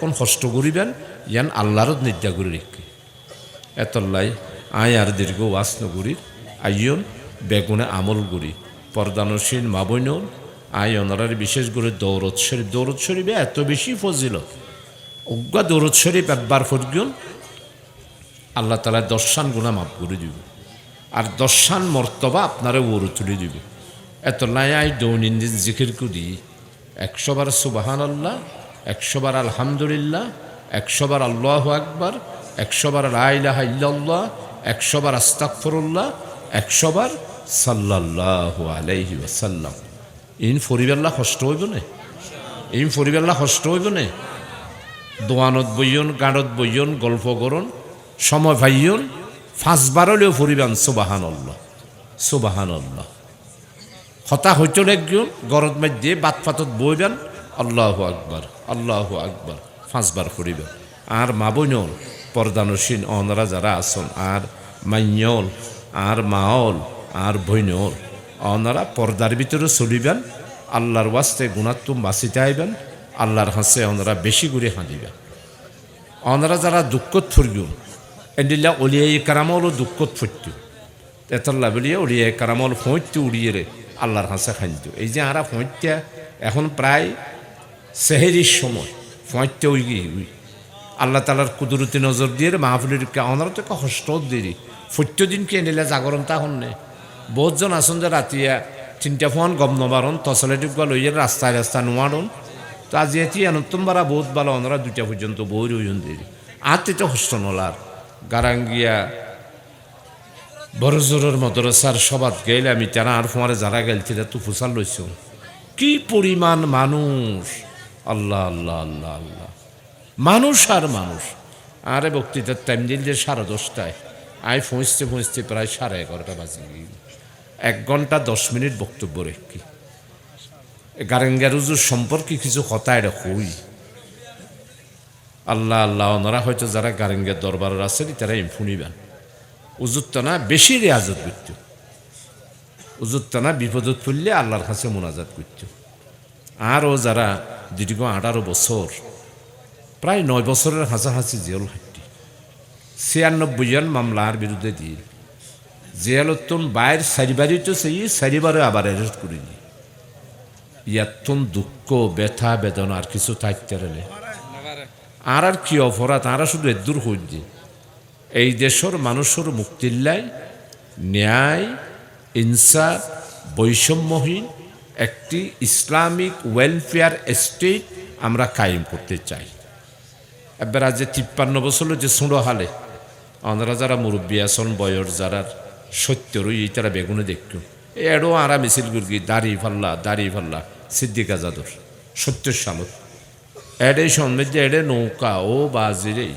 কোন কষ্ট করিবেন, ইয়ান আল্লাহর নির্যা করে রেখে এতল্লাই আয় আর দীর্ঘ ওয়াস নগরীর আইয়ন বেগুনে আমল গুড়ি পর্দানসীন মাবৈনল আয় অনারার বিশেষ করে দৌরত শরীফ। দৌরত শরীফে এত বেশি ফজিলত। অজ্ঞা দৌরত শরীফ একবার ফরগুন আল্লাহ তালা দর্শান গুণা মাফ করে দিব। আর দর্শান মর্তবা আপনারা ওর তুলে দিব। এত নাই দৈনন্দিন জিকির কুদি একশো বার সুবাহান আল্লাহ একশো বার আলহামদুলিল্লাহ একশো বার আল্লাহ আকবার একশো বার লাইলাহ ইল্লাল্লাহ একশো বার আস্তাকফরুল্লাহ একশো বার সাল্লাহ আলাইহি ওয়াসাল্লাম। ইন ফরিবেল্লা কষ্ট হইব না? ইন ফরিবেল্লা কষ্ট হইব না? দোয়ানত বইয়ন গাঁড়ত বইয়ন, গল্প করন, সময় ভাইয়ন পাঁচবার হলেও ফুরিবান সুবাহান আল্লাহ সুবাহান আল্লাহ হতা হইচল একজন গরত মধ্যে বাত ফাতত বইবেন আল্লাহ আকবার আল্লাহ আকবার, পাঁচবার ফুরিবেন আর মা বইনল পর্দানসীন অনরা যারা আসন আর মাইয়ল, আর মাওল, আর বইনল অনারা পর্দার ভিতরে চলিবেন, আল্লাহর ওয়াস্তে গুণাত্ম বাঁচিতে আইবেন আল্লাহর হাসে ওনারা বেশি করে হাঁদিবেন। ওনারা যারা দুঃখত ফুরগুন এন্ডিল্লা অলিয়াই কারামল দুঃখত ফুটত এতল্লা বলিয়ে অলিয়াই কারামল ফোঁটতে উড়িয়ে রে আল্লাহর হাসে খাইত এই যে আরা ফোঁটতে এখন প্রায় সেহেরির সময় গিয়ে উই আল্লাহ তালার কুদরতি নজর দিয়ে মাহফিলের ওনারা তো কষ্ট দিয়ে ফুটতে দিন কে নিলে জাগরণ তখন নেই বহুতজন আসুন যে রাতিয়া তিনটা ফোন গম নবারণ তসলে টিপকা লইয়ে রাস্তায় রাস্তা নোয়ারণ। তো আজি এটি আনতম বারা বহুত ভালো ওনারা দুইটা পর্যন্ত বই রইন দেরি। আর তো হস্ত নলার। গারাঙ্গিয়া বড় জোরের মদরসার সবাত গেলে আমি তারা আর ফোয়ারে যারা গেলছি তু ফুসাল লইছ কি পরিমাণ মানুষ! আল্লাহ আল্লাহ আল্লাহ আল্লাহ। মানুষ আর মানুষ। আরে বক্তৃতার টাইম দিল যে সাড়ে দশটায়। আয় পৌঁছতে পৌঁছতে প্রায় সাড়ে এগারোটা বাজে। এক ঘণ্টা দশ মিনিট বক্তব্য রেখি। গারেঙ্গারুজুর সম্পর্কে কিছু কথা এটা আল্লাহ আল্লাহ, ওনারা হয়তো যারা গারেঙ্গের দরবার আছেন, তারা শুনিবেন। উজুত্তনা বেশি রেয়াজত করত। উজুত্তনা বিপদত পড়লে আল্লাহর কাছে মোনাজাত করত। আরও যারা দীর্ঘ আঠারো বছর, প্রায় নয় বছরের হাসাহাসি জেল হাঁটি ছিয়ানব্বই জন মামলার বিরুদ্ধে দিয়ে জেলতন বাইর চারিবারই তো সেই চারিবারে আবার অ্যারেস্ট দিই ইয়াতন দুঃখ, ব্যথা, বেদনা আর কিছু থাকতে রেলে আর আর কি অপরাধ তারা শুধু এদূর হইছে এই দেশের মানুষের মুক্তিল্লাই ন্যায়, ইনসাফ, বৈষম্যহীন একটি ইসলামিক ওয়েলফেয়ার স্টেট আমরা কায়েম করতে চাই। এবার আজ যে তিপ্পান্ন বছর যে সুঁড়ো হালে আমরা যারা মুরব্বী আসন বয়স যারা সত্যরই এই তারা বেগুনে দেখত এড়ো আরা মিছিল গুরগি দাড়ি ফাল্লা দাড়ি ফাল্লা, সিদ্দিক আজাদর সত্যের সালত এডে সন্মেদ্য এডে নৌকা, ও বাজিরে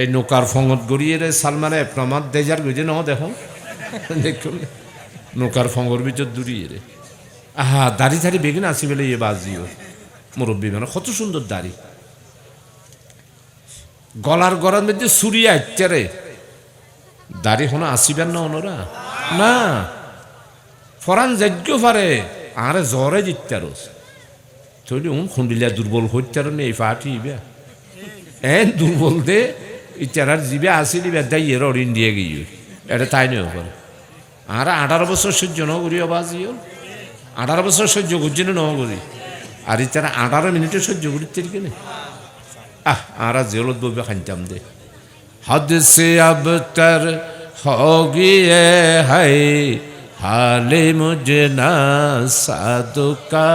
এই নৌকার ফঙত গড়িয়ে রে, সালমানে প্রমাদ দেজার গইছে ন দেখো। দেখুন, নৌকার ফঙ্গর ভিতর দূরিয়ে রে। আহা, দাড়ি ধাড়ি বেগিন আসি বলে ইয়ে বাজিও। মুরব্বী মানে কত সুন্দর দাড়ি। গলার গড়ার মধ্যে সুরিয়া ইত্যারে দাড়ি হনো আসিবেন না ওনরা না। ফরান যজ্ঞ পারে আরে জ্বরে জিত্যারস তৈরি উন খুন্ডিলিয়া দুর্বল হইতার নেই ফাটি ইবে। এন দুর্বল দে ইত্যারার জিবে আসি দিবে দাই এর অরিন দিয়ে গিয়ে। এটা তাই নয় আর আঠারো বছর সহ্য ন করি বাজিও। আঠারো বছর সহ্য করছে না নগরী আর তারা আঠারো মিনিটে সহ্য করতে কিনে? আহ, আরা জেল বলবে খানতাম দে। হদ সে আবতার হগিয়ে হাই হালে মুজে না সাদুকা।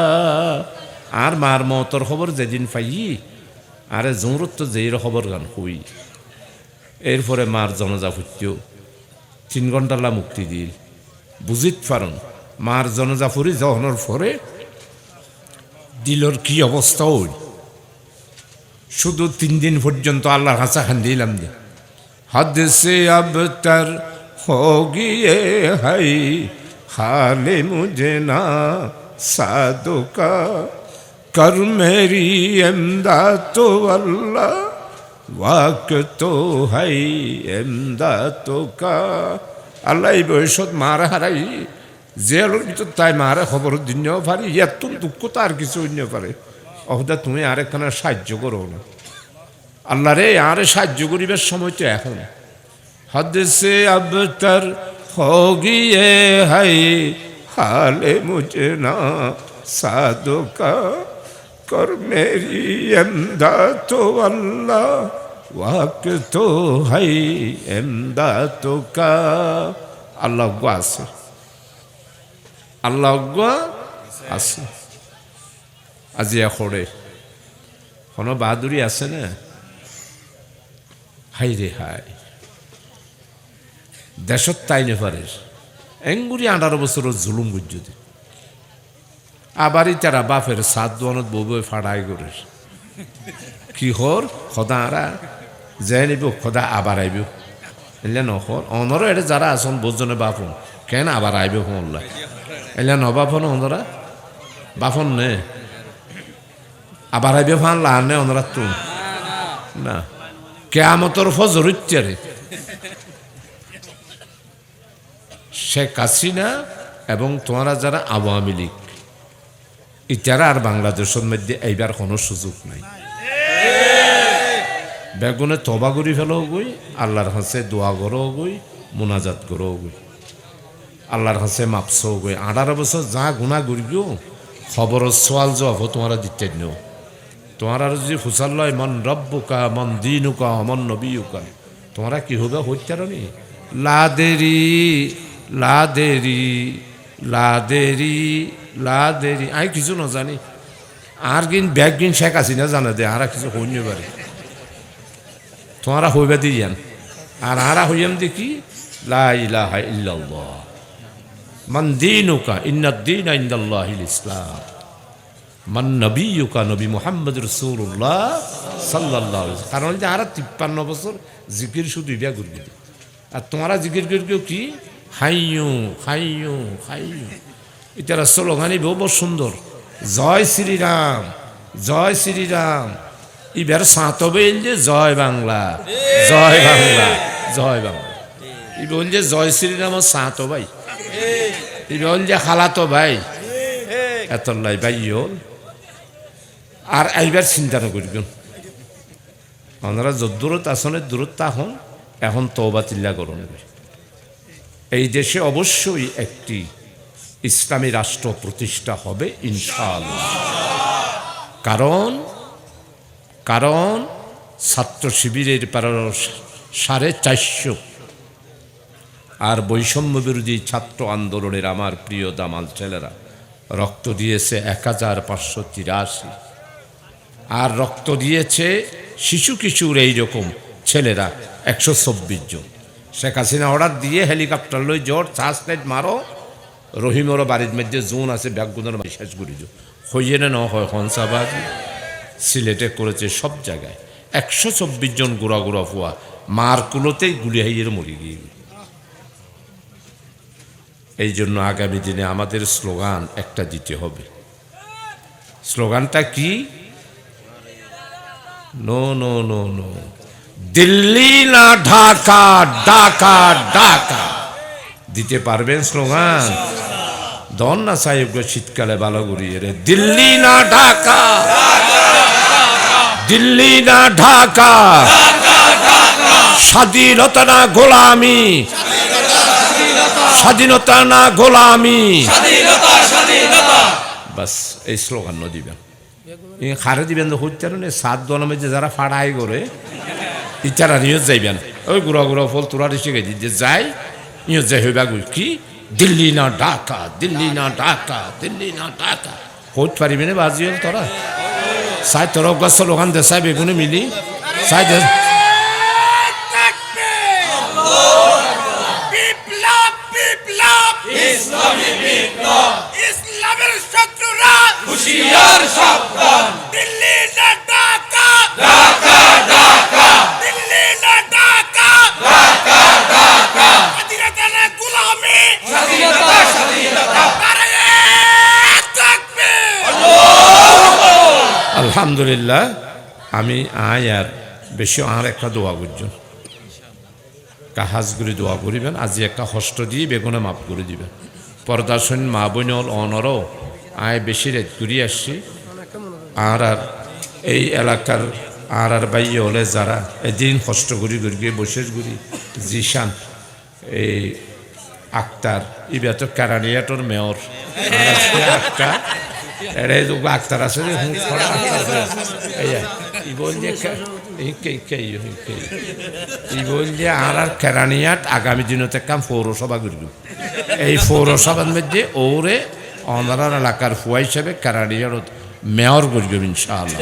আর মার মতর খবর যেদিন পাই আরে জোরত তো যেইর খবর গান হই এরপরে মার জনজা ফুটিও তিন ঘন্টালা মুক্তি দিল। বুঝিত পারন। মার জনজাফরি জহনের পরে দিলর কি অবস্থা ওই? শুধু তিন দিন পর্যন্ত আল্লাহর হাসা খান দিলাম যে। হাদেশে আবতার হো গিয়ে হাই, হালে মুঝে না সাদুকা। কর মেরি এমদা তো আল্লাহ, ওয়াক তো হাই এমদা তো কা আল্লাহ বয়সত মার হারাই জেলের ভিতর তাই মা আরে খবর দিনও পারি এত দুঃখ আর কিছু অন্য পারে অহদা, তুমি আর একখানা সাহায্য করো না। আল্লাহ রে আরে সাহায্য করিবার সময় তো এখন। হদেসে আবতার হগিয়ে হাই, হালে মুঝে না সাদকা কর মেরি এমদা তো আল্লাহ, ওয়াক তো হাই এন্দা তো কা আল্লাহ আছে আল্লাহ আছে। আজি এশৰে কোনো বাহাদুৰি আছে নে? হাই রে হাই দেশত তাই নেপারের এঙ্গুরি আঠারো বছরের জুলুম গুজ্জুদি আবারই তারা বাপের সাত দোয়ানত বউ বউ ফাড়াই করে কি হর খদা আরা যে নিব খদা আবার আইব। এলে নহর অনরও এটা যারা আসন বোজনে বাপন কেন আবার আইব ফোনলা এলে নবাফন অনরা বাফন নে আবার আইব ফান লানে অনরা তুন না কেয়ামতর ফজর উচ্চারে শেখ হাসিনা এবং তোমরা যারা আওয়ামী লীগ ইতারা আর বাংলাদেশের মধ্যে এইবার কোনো সুযোগ নাই বেগুনে তবা করি ফেলো গই আল্লাহর হাসে দোয়া করো গই মোনাজাত করো গই আল্লাহর হাসে মাপসো গই আঠারো বছর যা গুণা করিও খবর সোয়াল জবাব তোমারা দিতে নেও তোমার আর যদি ফুসাল লয়, মন রব্বুকা মন দিনুকা, মন নবীকা তোমরা কি হবে হত্যারণী লাদেরি লাদেরি লাদেরি লাদেরি আমি কিছু না জানি আর কিন ব্যাগ কিন শেখ আছি না জানা দে আর কিছু হইনি পারে তোমরা হইবা দিয়ে যান আর আরা হইয়াম দেখি লা ইলাহা ইল্লাল্লাহ। মান দিনুকা ইন্নাদ্দিন ইন্দাল্লাহিল ইসলাম। মান নবীকা নবী মোহাম্মদ রসুল্লাহ সাল্লাহ কারণ যে আর তিপ্পান্ন বছর জিকির শুধু ইয়া করবি। আর তোমরা জিকির করবিও কি? হাইয়ু হাইয়ু হাইয়ু। এটারা স্লোগানি বহু সুন্দর। জয় শ্রীরাম জয় শ্রীরাম। ইবার সাঁতবে যে জয় বাংলা জয় বাংলা জয় বাংলা। ই যে জয় শ্রীরাম সাঁত বল যে খালাতো ভাই, এত লাই ভাই আর এইবার চিন্তা নকরিবেন আপনারা যত দূরত আসনে দূরত্ব হন এখন তবা চিল্লা করুন। এই দেশে অবশ্যই একটি ইসলামী রাষ্ট্র প্রতিষ্ঠা হবে, ইনশাআল্লাহ। কারণ কারণ ছাত্র শিবিরের প্রায় সাড়ে চারশো আর বৈষম্য বিরোধী ছাত্র আন্দোলনের আমার প্রিয় দামাল ছেলেরা, রক্ত দিয়েছে এক হাজার পাঁচশো তিরাশি। আর রক্ত দিয়েছে শিশু কিশোর এইরকম ছেলেরা একশো চব্বিশ জন। শেখ হাসিনা অর্ডার দিয়ে হেলিকপ্টার লই জোর চার্জ লাইট মারো রহিমরও বাড়ির মধ্যে জোন আছে ব্যাগগুলোর শেষ করি হইয়ে না হয় হংসাবাদ সিলেটে করেছে সব জায়গায়। একশো চব্বিশ জন গোড়া গোড়া ফুয়া মার কুলোতেই গুলি হাইয়ের মরে গিয়ে এই জন্য আগামী দিনে আমাদের স্লোগান একটা দিতে হবে। স্লোগানটা কি? No no no no. Delhi না ঢাকা ঢাকা ঢাকা। দিতে পারবেন স্লোগান? দন না সাহেব শীতকালে ভালো করিয়ে রে। দিল্লি না ঢাকা, দিল্লি না ঢাকা। স্বাধীনতা না গোলামি স্বাধীনতা না গোলামি। বাস এই স্লোগান দিবেন। খারে দিবেন তো না সাত দলমে যে যারা ফাড়াই করে ইচ্ছারা নিয়ে যাইবেন। ওই গুড়া গুড়া ফল তোরা শিখে যে যাই নিয়ে যাই হইবা কি? দিল্লি না ঢাকা দিল্লি না ঢাকা দিল্লি না ঢাকা। হইত পারিবি না বাজি হল তোরা? সাই তোর গাছ লোকান দে সাই বেগুনে মিলি। সাই ইসলামের শত্রুরা হুশিয়ার সাবধান। দিল্লি না ঢাকা। ঢাকা ঢাকা। দিল্লি না ঢাকা। ঢাকা ঢাকা। স্বাধীনতা না গোলামি। স্বাধীনতা স্বাধীনতা। আলহামদুলিল্লাহ আমি আয় আর বেশি আর একটা দোয়া করছেন কাহাজ করে দোয়া করিবেন আজি একটা হস্ত দিয়ে বেগুনে মাপ করে দিবেন। পর্দাসন মা বোনল অনরও আয় বেশি রেট করি আসছি আর আর এই এলাকার আর আর বাইয়ে হলে যারা এদিন কষ্ট করি করি গিয়ে বসে ঘুরি, জিশান, এই আক্তার, ইবা তো কারানিয়াটোর মেয়র আক্তার তো আক্তার আছে রে আছে। এই বল যে আর আর কেরানিয়াত আগামী দিনতে কাম পৌরসভা করব এই পৌরসভার মধ্যে ওরে অনারার এলাকার ফুয়া হিসেবে কেরানিয়ার মেয়র করব ইনশাআল্লাহ।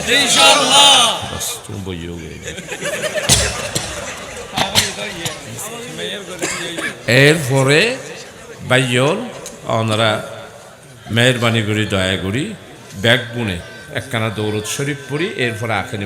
এরপরে বাইয়ল ওনারা মেহরবানি করি দয়া করি ব্যাগ গুনে একখানা দৌলত শরীফ পড়ি এরপরে আখেরি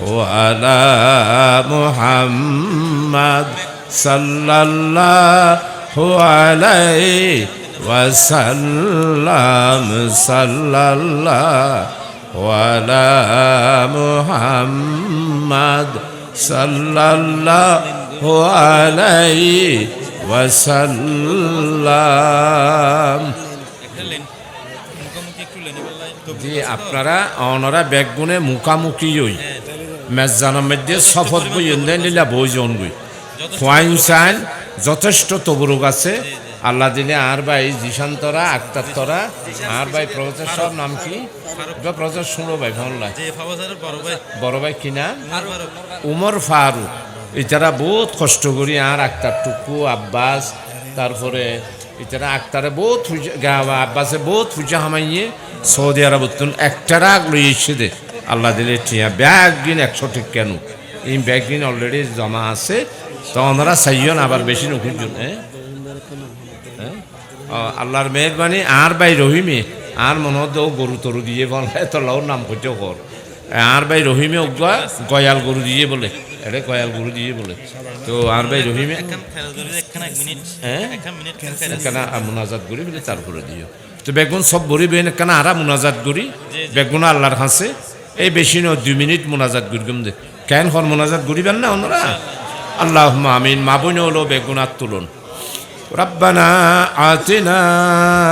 আলাইহি ওয়াসাল্লাম সাল্লাল্লাহু আলা মুহাম্মাদ সাল্লাল্লাহু আলাইহি ওয়াসাল্লাম সাল্লাল্লাহু আলা মুহাম্মাদ সাল্লাল্লাহু আলাইহি ওয়াসাল্লাম জি আপনারা অনরা ব্যাগগুনে মুখামুখি হই। মেজানের মধ্যে শপথ বই নিলা বই জন গই। খোয়াইন সাইন যথেষ্ট তবরুক আছে। আল্লাহ দিলে আর ভাই জিশান্তরা আক্তার তরা আর ভাই প্রফেসর সব নাম কি? প্রফেসর শুনো ভাই ভাল্লা বড় ভাই। বড় ভাই কি নাম? উমর ফারুক। এটারা বহুত কষ্ট করি আর আক্তার টুকু আব্বাস তারপরে এটারা আক্তারে বহুত আব্বাসে বহুত পূজা হামাইয়ে সৌদি আরব তুন একটারা লই এসে দে। আল্লাহ দিলে টিয়া ব্যাগ দিন একশো ঠিক কেন? এই ব্যাগ দিন অলরেডি জমা আছে। তো ওনারা চাইজন আবার বেশি নুখুঁজুন হ্যাঁ? হ্যাঁ? ও, আল্লাহর মেহরবানি আর ভাই রহিমে আর মনে হতো গরু তরু দিয়ে বলে তো লওর নাম করতেও কর। আর ভাই রহিমে ওগুলা গয়াল গরু দিয়ে বলে এটা গয়াল গরু দিয়ে বলে। তো আর ভাই রহিমে হ্যাঁ? মুনাজাত করি বলে তারপরে দিও। তো বেগুন সব বড়ি বেন কেন আরা মুনাজাত করি। বেগুন আল্লাহর হাসে। এই বেশি নয় দুই মিনিট মুনাজাত করিম দে কেন হর মুনাজাত করিবেন না ওনারা আল্লাহ আমিন মা বোন হলো বেগুনার তুলন ربنا آتنا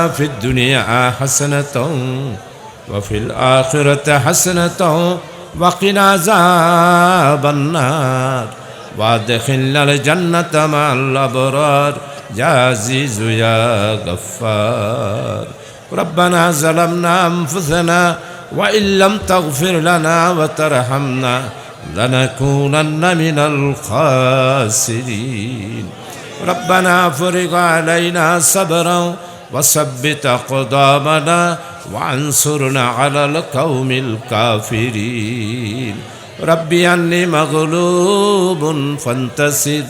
في الدنيا حسنة وفي الآخرة حسنة وقنا عذاب النار وادخلنا الجنة مع الأبرار يا عزيز يا غفار ربنا ظلمنا أنفسنا وإن لم تغفر لنا وترحمنا لنكونن من الخاسرين. ربنا فرغ علينا صبرا وثبت أقدامنا وانصرنا على القوم الكافرين. ربي أني مغلوب فانتصر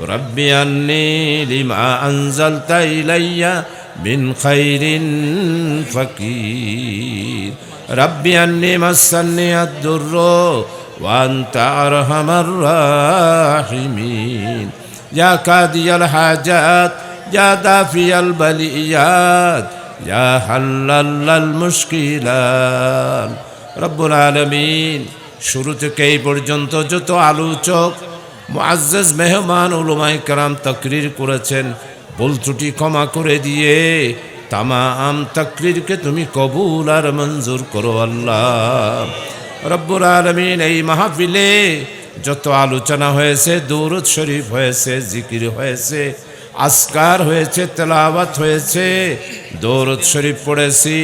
ربي أني لما أنزلت إلي من خير فقير ربي أني مسني الضر وأنت أرحم الراحمين يا قاضي الحاجات يا دافي البليات يا حلل المشكلات رب العالمين শুরু থেকে এই পর্যন্ত যত আলোচক মুআজ্জাজ মেহমান উলুমাই কারাম তকরির করেছেন ভুল ত্রুটি ক্ষমা করে দিয়ে তামাম তকরিরকে তুমি কবুল আর মঞ্জুর করো আল্লাহ। রব্বুর আলমিন এই মাহফিলে যত আলোচনা হয়েছে, দৌরদ শরীফ হয়েছে, জিকির হয়েছে আসকার হয়েছে, তেলাওয়াত হয়েছে, দৌরদ শরীফ পড়েছি,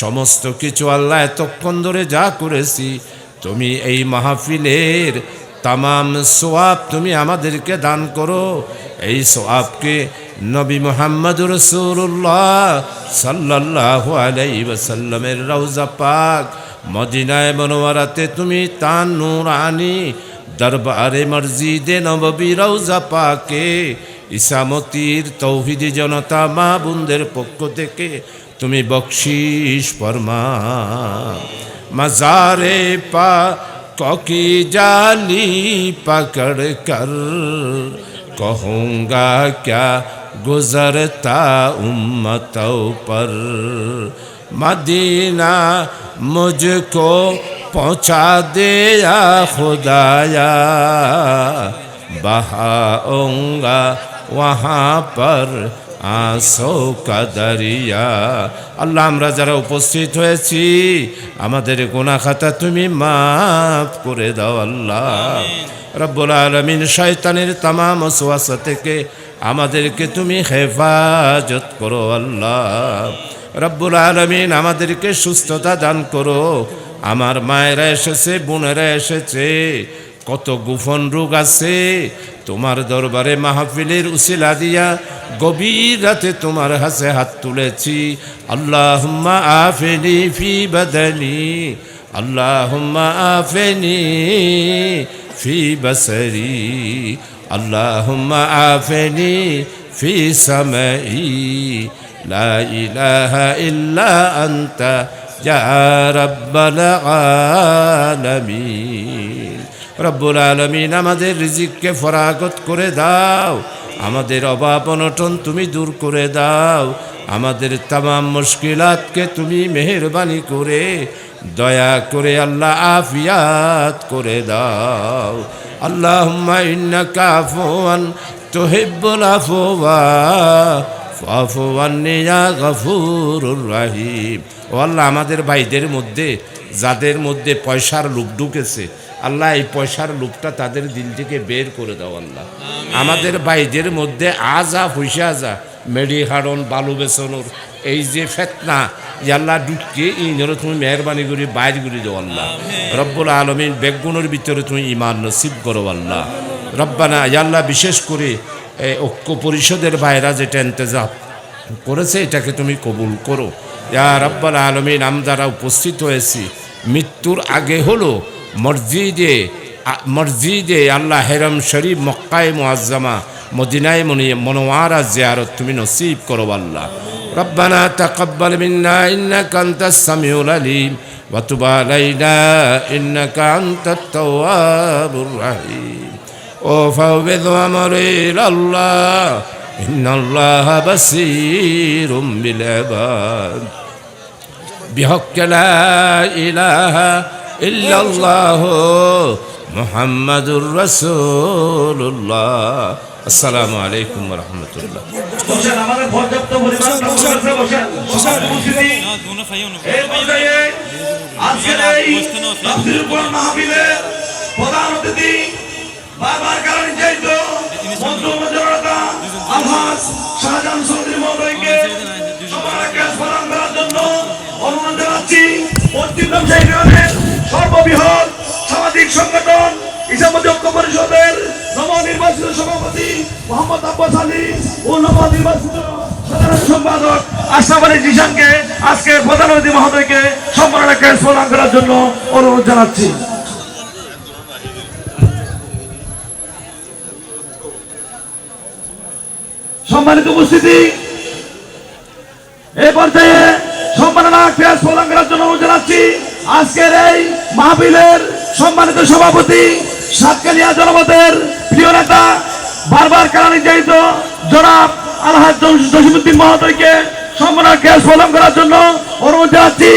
সমস্ত কিছু আল্লাহ এতক্ষণ ধরে যা করেছি, তুমি এই মাহফিলের তামাম সোয়াব তুমি আমাদেরকে দান করো। এই সোয়াবকে নবী মোহাম্মদ রসুল্লাহ সাল্লাহ আলাই ওসাল্লামের রওজা পাক মদিনায় মনোয়ারাতে তুমি তান নুরানি দরবারে মসজিদে নববী রওজা পাকে ইসামতির তৌহিদি জনতা মা বোনদের পক্ষ থেকে তুমি বকশিস ফরমা মাজারে পা की जाली पकड़ कर कहूँगा क्या गुजरता उम्मतों पर मदीना मुझको पहुँचा दे या खुदाया बहाऊंगा वहाँ पर আসো কাদারিয়া আল্লাহ আমরা যারা উপস্থিত হয়েছি আমাদের গোনা খাতা তুমি মাফ করে দাও আল্লাহ রব্বুল আলমিন শয়তানের তামাম ওসওয়াসা থেকে আমাদেরকে তুমি হেফাজত করো আল্লাহ। রব্বুল আলমিন আমাদেরকে সুস্থতা দান করো। আমার মায়েরা এসেছে, বোনেরা এসেছে, কত গোপন রোগ আছে। তোমার দরবারে মাহফিলের উসিলা দিয়া গভীর রাতে তোমার হাসে হাত তুলেছি। আল্লাহ আফেনি ফি বদনি আল্লাহ আফেনি ফি বসরি। আল্লাহ আফেনি ফি সমই لا إله إلا أنت يا رب العالمين রব্বুল আলমিন আমাদের রিজিককে ফরাগত করে দাও আমাদের অভাব অনটন তুমি দূর করে দাও আমাদের তামাম মুশকিলাতকে তুমি মেহরবানি করে দয়া করে আল্লাহ আফিয়াত করে দাও আল্লাহ ইন্নাকা আফওয়ান তুহিব্বুল আফওয়া ফাফু আন্নি ইয়া গফুরুর রহিম। ও আল্লাহ আমাদের ভাইদের মধ্যে যাদের মধ্যে পয়সার লোভ ঢুকেছে আল্লাহ এই পয়সার লোভটা তাদের দিল থেকে বের করে দাও আল্লাহ। আমাদের ভাইদের মধ্যে আজা পয়সা আজা মেডি হাড়ন বালু বেসনোর এই যে ফেতনা আল্লাহ ঢুকিয়ে ইনরে তুমি মেহরবানি করে বাইর করে দাও আল্লাহ। রব্বুল আলমিন বেগুনের ভিতরে তুমি ইমান নসিব করো আল্লাহ। রব্বানা আল্লাহ বিশেষ করে এই ঐক্য পরিষদের বাইরা যেটা ইন্তজাম করেছে এটাকে তুমি কবুল করো। ইয়া রব্বাল আলমিন আমদারা উপস্থিত হয়েছি মৃত্যুর আগে হলো মসজিদে মসজিদে আল্লাহ হেরম শরীফ মক্কায় মোয়াজ্জামা মদিনায় মনি মনোয়ারা জিয়ারত তুমি নসিব করো আল্লাহ। ربنا تقبل منا إنك أنت السميع العليم وتب علينا إنك أنت التواب الرحيم وفوض أمري إلى الله إن الله بصير بالعباد بحق لا إله إلا الله محمد رسول الله আসসালামু আলাইকুম রহমতুল্লাহ প্রধান অতিথি বারবার কারণ চাইত মন্ত্র মন্ত্রতা আভাস শাহজাহান চৌধুরী মহোদয়কে সবাইকে স্মরণ করার জন্য অনুরোধ জানাচ্ছি। পশ্চিম সর্ববৃহৎ ইসলামী ঐক্য পরিষদের নবনির্বাচিত সভাপতি মোহাম্মদ আব্বাস আলী ও নবনির্বাচিত সম্মানিত উপস্থিতি এই পর্যায়ে সম্মাননা প্রদান করার জন্য অনুরোধ জানাচ্ছি। আজকের এই মাহফিলের সম্মানিত সভাপতি সাতকালিয়া জনপদের প্রিয় নেতা, বারবার কারা নির্যাতিত জনাব আলহাজ জসিমুদ্দিন মহোদয়কে সম্মাননা ক্যাশ প্রদান করার জন্য অনুরোধ জানাচ্ছি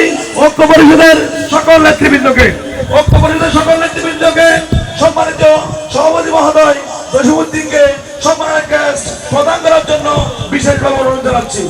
ঐক্য পরিষদের সকল নেতৃবৃন্দকে। ঐক্য পরিষদের সকল নেতৃবৃন্দকে সম্মানিত সভাপতি মহোদয় জসিমুদ্দিনকে সম্মাননা গ্যাস প্রদান করার জন্য বিশেষভাবে অনুরোধ জানাচ্ছি।